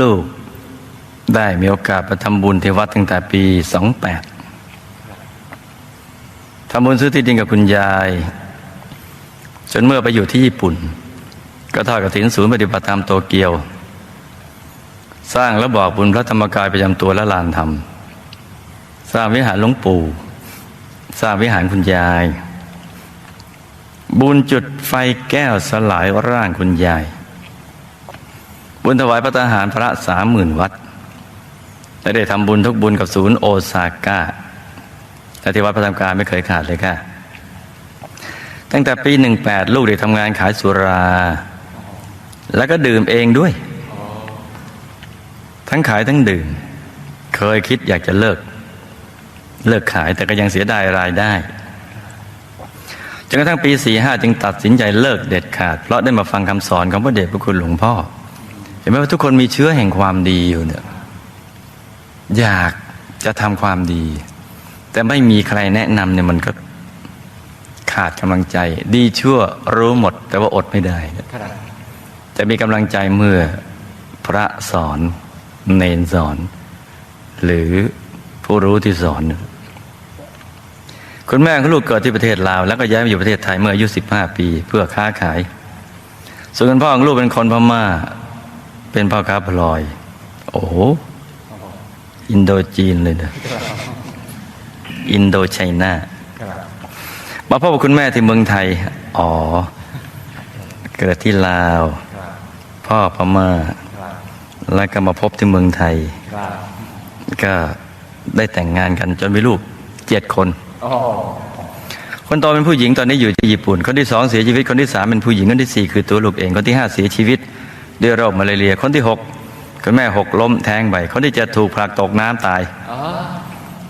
ลูกได้มีโอกาสไปทำบุญที่วัดตั้งแต่ปี28ทำบุญซื้อที่ดินกับคุณยายจนเมื่อไปอยู่ที่ญี่ปุ่น ก็ทอดกระถินศูนย์ปฏิบัติธรรมโตเกียว สร้างและบอกบุญพระธรรมกายประจำตัวและลานธรรม สร้างวิหารหลวงปู่ สร้างวิหารคุณยาย บุญจุดไฟแก้วสลายร่างคุณยาย บุญถวายพระทหารพระสามหมื่นวัดและได้ทำบุญทุกบุญกับศูนย์โอซาก้าและที่วัดพระธรรมกายไม่เคยขาดเลยค่ะ ตั้งแต่ปีหนึ่งแปดลูกได้ทำงานขายสุรา แล้วก็ดื่มเองด้วย ทั้งขายทั้งดื่ม เคยคิดอยากจะเลิก เลิกขายแต่ก็ยังเสียดายรายได้จนกระทั่งปีสี่ห้าจึงตัดสินใจเลิกเด็ดขาด เพราะได้มาฟังคำสอนของพระเดชพระคุณหลวงพ่อ ห็นไหมว่าทุกคนมีเชื้อแห่งความดีอยู่เนี่ยอยากจะทำความดี แต่ไม่มีใครแนะนำเนี่ยมันก็ขาดกำลังใจ ดีชั่วรู้หมด แต่ว่าอดไม่ได้จะมีกำลังใจเมื่อพระสอนเนนสอน หรือผู้รู้ที่สอน คุณแม่ของลูกเกิดที่ประเทศลาว แล้วก็ย้ายมาอยู่ประเทศไทยเมื่ออายุ 15 ปี เพื่อค้าขาย ส่วนคุณพ่อของลูกเป็นคนพม่า เป็นพ่อค้าพลอย โอ้โหอินโดจีนเลยนะอินโดไชน่ามาพบกับคุณแม่ที่เมืองไทย อ๋อ เกิดที่ลาว พ่อพม่า แล้วก็มาพบที่เมืองไทย ก็ได้แต่งงานกันจนมีลูกเจ็ดคน คนโตเป็นผู้หญิงตอนนี้อยู่ที่ญี่ปุ่น คนที่สองเสียชีวิต คนที่สามเป็นผู้หญิง คนที่สี่คือตัวลูกเอง คนที่ห้าเสียชีวิต ด้วยโรคมาลาเรีย คนที่หกคุณแม่หกล้มแทงไปคนที่เจ็ดถูกผลักตกน้ำตาย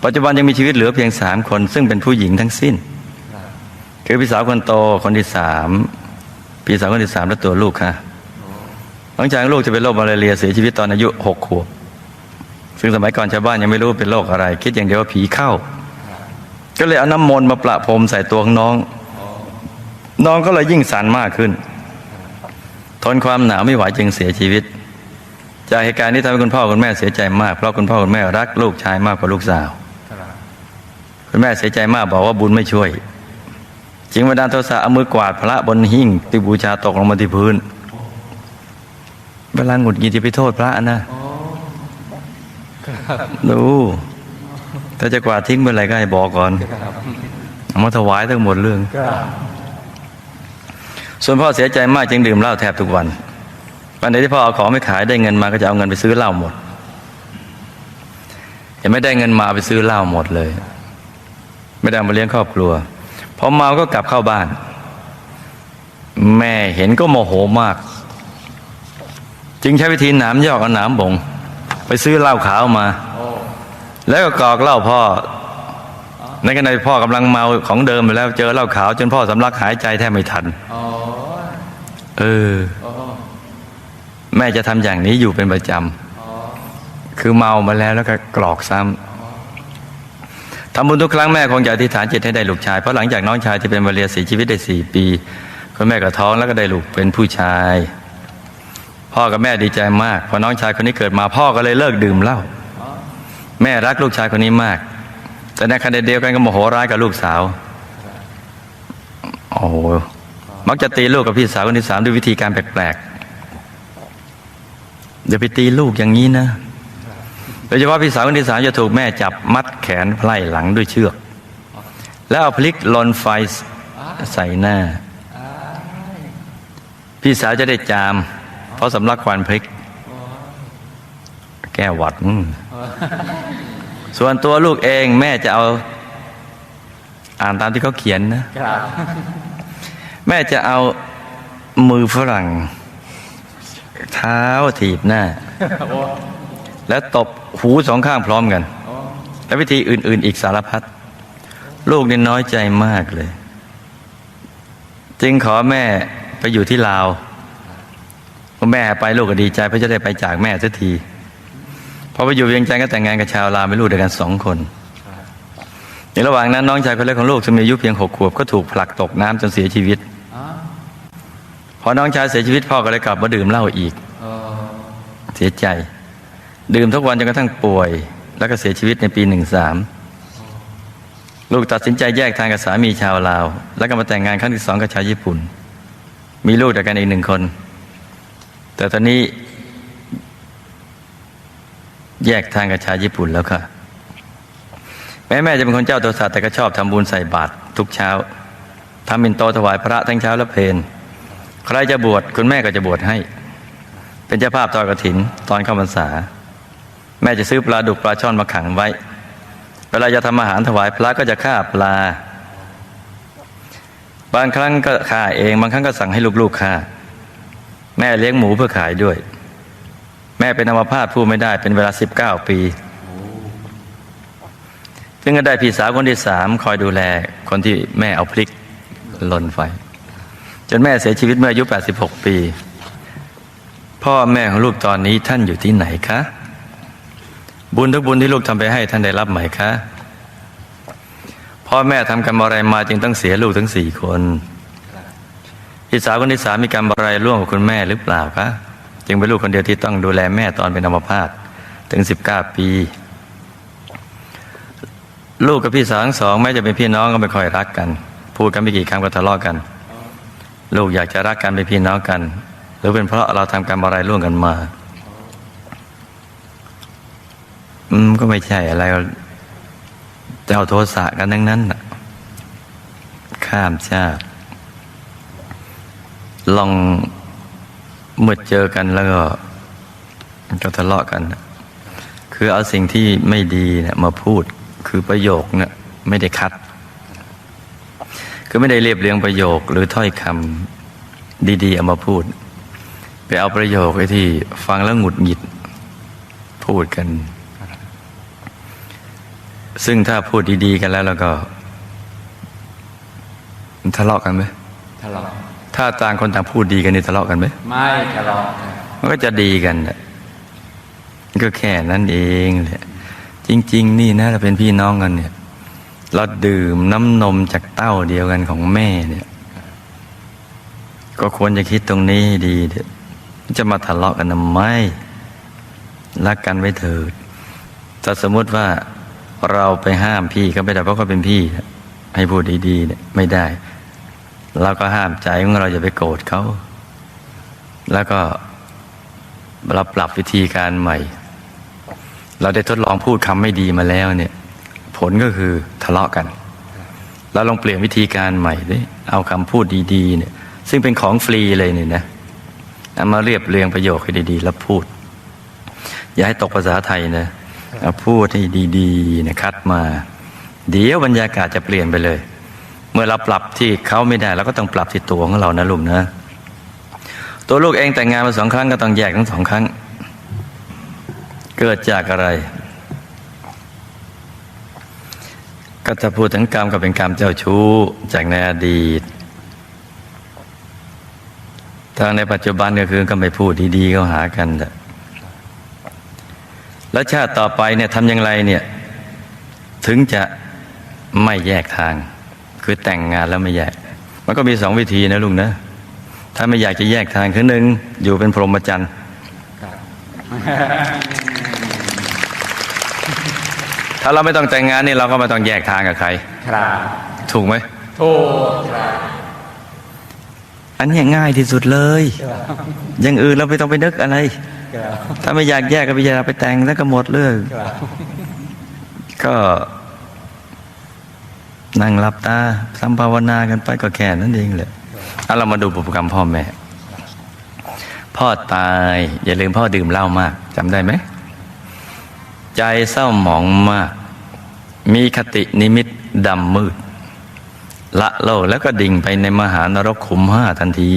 ปัจจุบันยังมีชีวิตเหลือเพียงสามคน ซึ่งเป็นผู้หญิงทั้งสิ้น คือพี่สาวคนโตคนที่สามพี่สาวคนที่สามและตัวลูกค่ะหลังจากลูกจะเป็นโรคมาลาเรียเสียชีวิตตอนอายุหกขวบซึ่งสมัยก่อนชาวบ้านยังไม่รู้เป็นโรคอะไร คิดอย่างเดียวว่าผีเข้า ก็เลยเอาน้ำมนต์มาประพรมใส่ตัวของน้อง น้องก็เลยยิ่งสั่นมากขึ้น ทนความหนาวไม่ไหวจึงเสียชีวิต จากเหตุการณ์นี้ทำให้คุณพ่อคุณแม่เสียใจมาก เพราะคุณพ่อคุณแม่รักลูกชายมากกว่าลูกสาว คุณแม่เสียใจมากบอกว่าบุญไม่ช่วย จึงบันดาลโทสะเอามือกวาดพระบนหิ้งที่บูชาตกลงมาที่พื้นเวลาหงุดหงิดจะไปโทษพระนะดูถ้าจะกวาดทิ้งเมื่อไรก็ให้บอกก่อนเอามาถวายทั้งหมดเรื่อง ส่วนพ่อเสียใจมากจึงดื่มเหล้าแทบทุกวันวันไหนที่พ่อเอาของไม่ขายได้เงินมาก็จะเอาเงินไปซื้อเหล้าหมดเห็นไม่ได้เงินมาเอาไปซื้อเหล้าหมดเลย ไม่ได้มาเลี้ยงครอบครัวพอเมาก็กลับเข้าบ้าน แม่เห็นก็โมโหมาก จึงใช้วิธีหนามยอกเอาหนามบง ไปซื้อเหล้าขาวมา แล้วก็กอกเหล้าพ่อ ในขณะที่พ่อกำลังเมาของเดิมไปแล้วเจอเหล้าขาวจนพ่อสำลักหายใจแทบไม่ทันเออ แม่จะทำอย่างนี้อยู่เป็นประจำคือเมามาแล้วแล้วก็กรอกซ้ำทำบุญทุกครั้งแม่คงจะอธิษฐานจิตให้ได้ลูกชาย เพราะหลังจากน้องชายที่เป็นมาเรียเสียชีวิตได้สี่ปีคุณแม่ก็ท้องแล้วก็ได้ลูกเป็นผู้ชาย พ่อกับแม่ดีใจมากพอน้องชายคนนี้เกิดมาพ่อก็เลยเลิกดื่มเหล้าแม่รักลูกชายคนนี้มาก แต่ในขณะเดียวกันก็โมโหร้ายกับลูกสาว โอ้โหมักจะตีลูกกับพี่สาวคนที่สามด้วยวิธีการแปลกๆอย่าไปตีลูกอย่างนี้นะโดยเฉพาะพี่สาวคนที่สามจะถูกแม่จับมัดแขนไล่หลังด้วยเชือก แล้วเอาพลิกลนไฟใส่หน้า พี่สาวจะได้จาม เพราะสำลักควันพริก แก้หวัด ส่วนตัวลูกเองแม่จะเอา อ่านตามที่เขาเขียนนะแม่จะเอามือฝรั่ง เท้าถีบหน้า แล้วตบหูสองข้างพร้อมกัน และวิธีอื่น ๆ อีกสารพัดลูกนี่น้อยใจมากเลย จึงขอแม่ไปอยู่ที่ลาวพอแม่ไปลูกก็ดีใจเพราะจะได้ไปจากแม่สักที พอไปอยู่เวียงจันทร์ก็แต่งงานกับชาวลาวไม่ลูกเดียวกันสองคน ในระหว่างนั้นน้องชายคนเล็กของลูกซึ่งมีอายุเพียงหกขวบก็ถูกผลักตกน้ำจนเสียชีวิตพอน้องชายเสียชีวิตพ่อก็เลยกลับมาดื่มเหล้าอีกเสียใจ ดื่มทุกวันจนกระทั่งป่วย แล้วก็เสียชีวิตในปีหนึ่งสามลูกตัดสินใจแยกทางกับสามีชาวลาว แล้วก็มาแต่งงานครั้งที่สองกับชาวญี่ปุ่น มีลูกด้วยกันอีกหนึ่งคน แต่ตอนนี้ แยกทางกับชาวญี่ปุ่นแล้วค่ะ แม่แม่จะเป็นคนเจ้าตัวสัตว์แต่ก็ชอบทำบุญใส่บาตรทุกเช้าทำเป็นโตถวายพระทั้งเช้าและเพลนใครจะบวชคุณแม่ก็จะบวชให้ เป็นเจ้าภาพทอดกระถินตอนเข้าพรรษา แม่จะซื้อปลาดุกปลาช่อนมาขังไว้ เวลาจะทำอาหารถวายพระก็จะฆ่าปลา บางครั้งก็ฆ่าเอง บางครั้งก็สั่งให้ลูกๆฆ่า แม่เลี้ยงหมูเพื่อขายด้วย แม่เป็นอัมพาตพูดไม่ได้เป็นเวลา19ปีซึ่งก็ได้พี่สาวคนที่สามคอยดูแลคนที่แม่เอาพริกลนไฟ จนแม่เสียชีวิตเมื่ออายุ 86 ปี พ่อแม่ของลูกตอนนี้ท่านอยู่ที่ไหนคะ บุญทุกบุญที่ลูกทำไปให้ท่านได้รับไหมคะ พ่อแม่ทำกรรมอะไรมาจึงต้องเสียลูกทั้งสี่คนพี่สาวคนที่สามมีกรรมอะไรร่วมกับคุณแม่หรือเปล่าคะ จึงเป็นลูกคนเดียวที่ต้องดูแลแม่ตอนเป็นอัมพาตถึงสิบเก้าปี ลูกกับพี่สาวทั้งสองแม้จะเป็นพี่น้องก็ไม่ค่อยรักกัน พูดกันไม่กี่คำก็ทะเลาะกัน ลูกอยากจะรักกันเป็นพี่น้องกัน หรือเป็นเพราะเราทำกรรมอะไรร่วมกันมา อืมก็ไม่ใช่อะไรเจ้าโทสะกันทั้งนั้นข้ามชาติลอง เมื่อเจอกันแล้วก็ก็ทะเลาะกันนะคือเอาสิ่งที่ไม่ดีเนี่ยมาพูดคือประโยคเนี่ยไม่ได้คัด คือไม่ได้เรียบเรียงประโยคหรือถ้อยคำดี ๆ เอามาพูด ไปเอาประโยคไอ้ที่ฟังแล้วหงุดหงิดพูดกัน ซึ่งถ้าพูดดี ๆ กันแล้วแล้วก็ ทะเลาะกันไหมทะเลาะ ถ้าต่างคนต่างพูดดีกันนี่ทะเลาะกันไหมไม่ทะเลาะกันมันก็จะดีกันน่ะก็แค่นั้นเองแหละจริง ๆ นี่นะเราเป็นพี่น้องกันเนี่ย เราดื่มน้ำนมจากเต้าเดียวกันของแม่เนี่ย ก็ควรจะคิดตรงนี้ให้ดีเถอะจะมาทะเลาะกันทำไมรักกันไว้เถิดถ้าสมมติว่าเราไปห้ามพี่ก็ไม่ได้เพราะเขาเป็นพี่ให้พูดดีๆเนี่ยไม่ได้ เราก็ห้ามใจของเราอย่าไปโกรธเขา แล้วก็เราปรับวิธีการใหม่ เราได้ทดลองพูดคำไม่ดีมาแล้วเนี่ย ผลก็คือทะเลาะกัน เราลองเปลี่ยนวิธีการใหม่ดิเอาคำพูดดีๆเนี่ย ซึ่งเป็นของฟรีเลยเนี่ยนะเอามาเรียบเรียงประโยคให้ดีๆ แล้วพูด อย่าให้ตกภาษาไทยนะเอาพูดให้ดี ๆ นะคัดมา เดี๋ยวบรรยากาศจะเปลี่ยนไปเลย มื่อเราปรับที่เขาไม่ได้เราก็ต้องปรับที่ตัวของเรานะลุงนะ ตัวลูกเองแต่งงานมาสองครั้งก็ต้องแยกทั้งสองครั้ง เกิดจากอะไรก็จะพูดถึงกรรมก็เป็นกรรมเจ้าชู้จากในอดีต ทางในปัจจุบันก็คือก็ไม่พูดดีๆก็หากันแหละแล้วชาติต่อไปเนี่ยทำอย่างไรเนี่ย ถึงจะไม่แยกทาง คือแต่งงานแล้วไม่แยก มันก็มีสองวิธีนะลุงนะ ถ้าไม่อยากจะแยกทางคือหนึ่งอยู่เป็นพรหมจรรย์ครับถ้าเราไม่ต้องแต่งงานนี่เราก็ไม่ต้องแยกทางกับใครครับถูกไหมถูกครับอันนี้ง่ายที่สุดเลย อย่างอื่นเราไม่ต้องไปนึกอะไรครับถ้าไม่อยากแยกก็ไปอยากไปแต่งแล้วก็หมดเรื่องครับก็ นั่งหลับตาทำภาวนากันไปก็แค่นั้นเองแหละเอาเรามาดูบุพกรรมพ่อแม่ พ่อตาย อย่าลืมพ่อดื่มเหล้ามากจำได้ไหม ใจเศร้าหมองมาก มีคตินิมิตดำมืด ละโลกแล้วก็ดิ่งไปในมหานรกขุมห้าทันที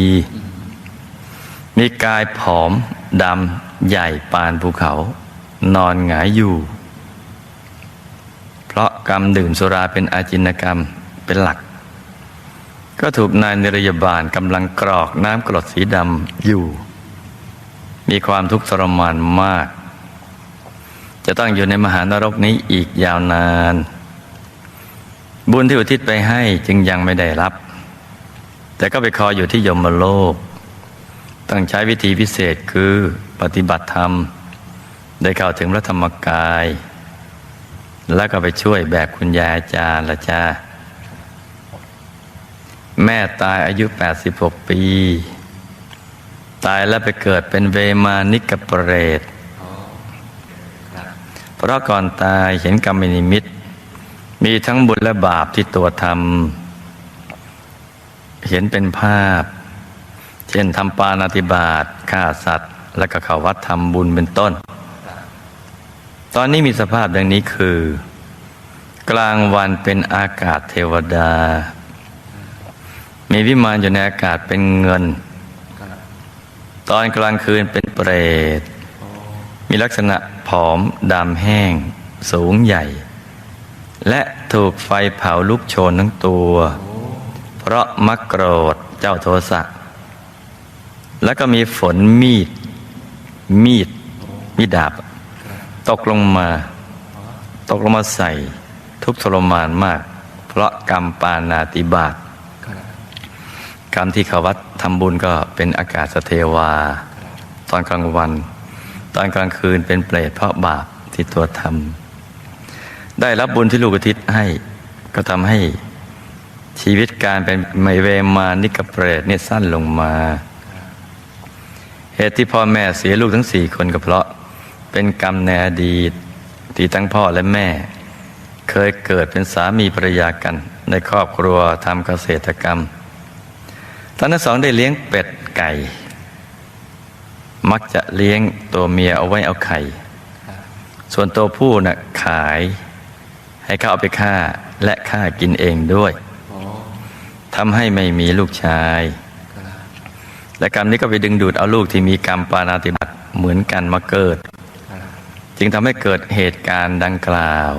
มีกายผอมดำใหญ่ปานภูเขา นอนหงายอยู่ ราะกรรมดื่มสุราเป็นอาจินกรรมเป็นหลัก ก็ถูกนายนิรยาบาลกำลังกรอกน้ำกรดสีดำอยู่ มีความทุกข์ทรมานมาก จะต้องอยู่ในมหานรกนี้อีกยาวนาน บุญที่อุทิศไปให้จึงยังไม่ได้รับ แต่ก็ไปคอยอยู่ที่ยมโลก ต้องใช้วิธีพิเศษคือปฏิบัติธรรม ได้เข้าถึงพระธรรมกาย แล้วก็ไปช่วยแบกคุณยายอาจารย์ละจ้า แม่ตายอายุ 86 ปี ตายแล้วไปเกิดเป็นเวมานิกเปรตครับเพราะก่อนตายเห็นกรรมนิมิต มีทั้งบุญและบาปที่ตัวทำเห็นเป็นภาพ เช่นทำปานาติบาตฆ่าสัตว์ และก็เข้าวัดทำบุญเป็นต้น ตอนนี้มีสภาพดังนี้คือ กลางวันเป็นอากาศเทวดา มีวิมานอยู่ในอากาศเป็นเงิน ตอนกลางคืนเป็นเปรต มีลักษณะผอมดำแห้ง สูงใหญ่ และถูกไฟเผาลุกโชนทั้งตัว เพราะมักโกรธเจ้าโทสะแล้วก็มีฝนมีด มีด มีดาบ ตกลงมา ตกลงมาใส่ ทุกข์ทรมานมาก เพราะกรรมปานาติบาตกรรมที่เขาวัดทำบุญก็เป็นอากาศสเทวา ตอนกลางวัน ตอนกลางคืนเป็นเปรตเพราะบาปที่ตัวทำได้รับบุญที่ลูกอุทิศให้ ก็ทำให้ชีวิตการเป็นไมเวมานิกเปรตเนี่ยสั้นลงมา เหตุที่พ่อแม่เสียลูกทั้งสี่คนก็เพราะ เป็นกรรมในอดีต ที่ทั้งพ่อและแม่ เคยเกิดเป็นสามีภรรยากัน ในครอบครัวทำเกษตรกรรมท่านทั้งสองได้เลี้ยงเป็ดไก่ มักจะเลี้ยงตัวเมียเอาไว้เอาไข่ ส่วนตัวผู้น่ะขาย ให้เขาเอาไปฆ่าและฆ่ากินเองด้วยทำให้ไม่มีลูกชาย และกรรมนี้ก็ไปดึงดูดเอาลูกที่มีกรรมปานาติบัติเหมือนกันมาเกิด จึงทำให้เกิดเหตุการณ์ดังกล่าว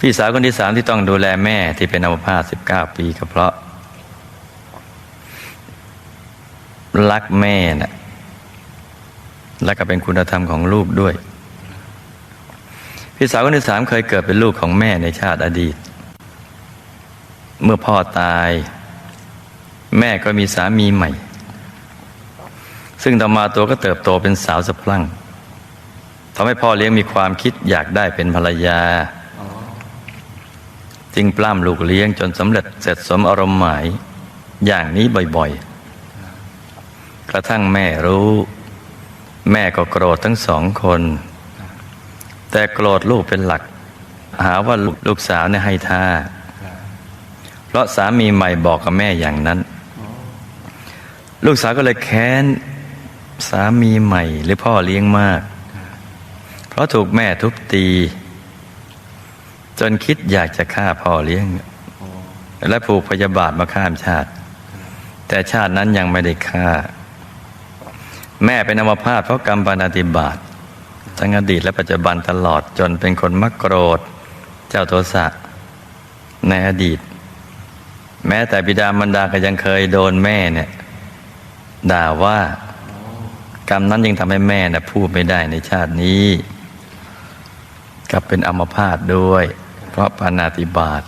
พี่สาวคนที่สามที่ต้องดูแลแม่ที่เป็นอัมพาต19ปีก็เพราะ รักแม่น่ะและก็เป็นคุณธรรมของลูกด้วย พี่สาวคนที่สามเคยเกิดเป็นลูกของแม่ในชาติอดีต เมื่อพ่อตาย แม่ก็มีสามีใหม่ ซึ่งต่อมาตัวก็เติบโตเป็นสาวสะพรั่ง ทำให้พ่อเลี้ยงมีความคิดอยากได้เป็นภรรยาจึงปล้ำลูกเลี้ยงจนสำเร็จเสร็จสมอารมณ์หมาย อย่างนี้บ่อยๆ กระทั่งแม่รู้ แม่ก็โกรธทั้งสองคน แต่โกรธลูกเป็นหลัก หาว่าลูกลูกสาวเนี่ยให้ท่า เพราะสามีใหม่บอกกับแม่อย่างนั้น ลูกสาวก็เลยแค้น สามีใหม่หรือพ่อเลี้ยงมาก เพราะถูกแม่ทุบตี จนคิดอยากจะฆ่าพ่อเลี้ยง และผูกพยาบาทมาข้ามชาติ แต่ชาตินั้นยังไม่ได้ฆ่า แม่เป็นอมพาตเพราะกรรมปานาติบาตทั้งอดีตและปัจจุบันตลอดจนเป็นคนมักโกรธ เจ้าโทสะในอดีต แม้แต่บิดามารดาก็ยังเคยโดนแม่เนี่ย ด่าว่ากรรมนั้นยังทำให้แม่น่ะพูดไม่ได้ในชาตินี้ กับเป็นอัมพาตด้วย เพราะปานาติบาต